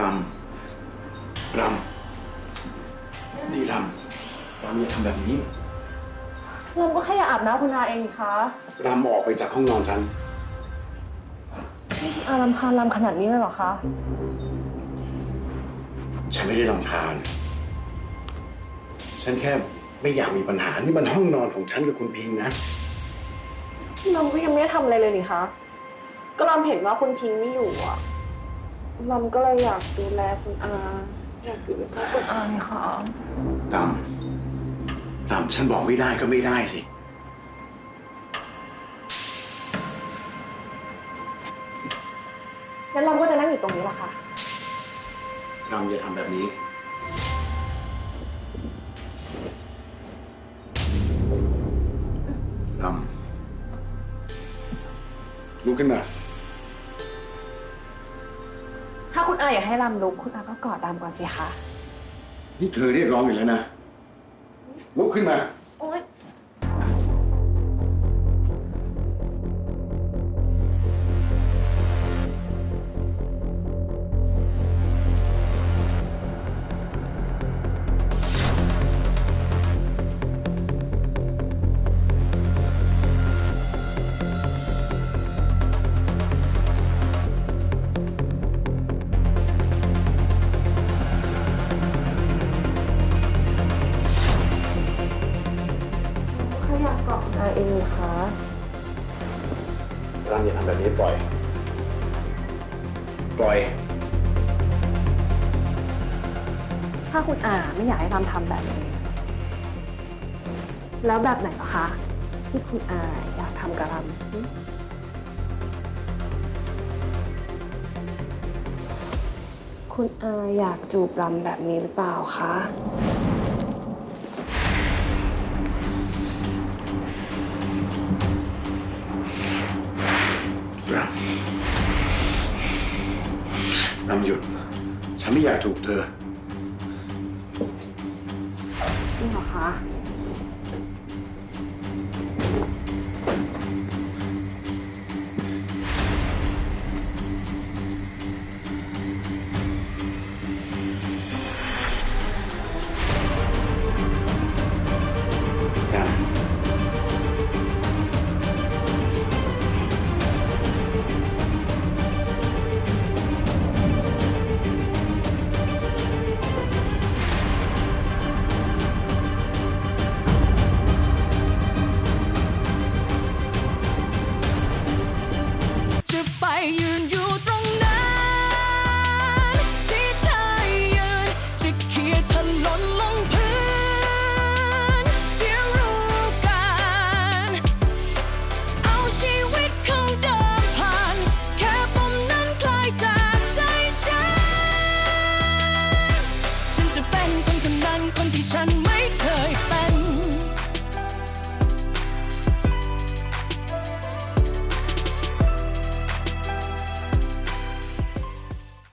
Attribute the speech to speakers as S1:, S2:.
S1: รำรำนี่รำรำอย่าทำแบบนี้
S2: รำก็แค่อยากอาบน้ำคุณอาเองนี่คะ
S1: รำออกไปจากห้องนอนฉัน
S2: นี่คุณอารำคาญรำขนาดนี้เลยเหรอคะ
S1: ฉันไม่ได้รำคาญ ฉันแค่ไม่อยากมีปัญหา นี่มันห้องนอนของฉันกับคุณพิงค์นะ
S2: รำก็ยังไม่ได้ทำอะไรเลยนี่คะ ก็รำเห็นว่าคุณพิงค์ไม่อยู่อะ รำก็เลยอยากดูแลคุณอาอยากอยู่ใกล้คุณอานี่ค่ะ
S1: รำรำฉันบอกไม่ได้ก็ไม่ได้สิ
S2: แล้วรำก็จะนั่งอยู่ตรงนี้แหละค่ะ
S1: รำอย่าทำแบบนี้รำลุกขึ้นมา
S2: อาอยากให้รำลุก คุณอาก็กอดรำก่อนสิคะ
S1: นี่เธอเรียกร้องอยู่แล้วนะ ลุกขึ้นมา
S2: โอ๊ย อดคุณอาเองนี่คะ
S1: รำอย่าทำแบบนี้ปล่อย ปล่อย
S2: ถ้าคุณอาไม่อยากให้รำทำแบบนี้ แล้วแบบไหนเหรอคะ ที่คุณอาอยากทำกับรำหึคุณอาอยากจูบรำแบบนี้หรือเปล่าคะ
S1: นำหยุด ฉันไม่อยากถูกเธอ
S2: จริงเหรอคะ
S3: ไปยืนอยู่ตรงนั้น ที่เธอยืนจะเคียถลนลงพื้นเรียนรู้กัน เอาชีวิตของเดิมผ่าน แค่ปมนั้นคลายจากใจฉัน ฉันจะเป็นคนคนนั้นคนที่ฉัน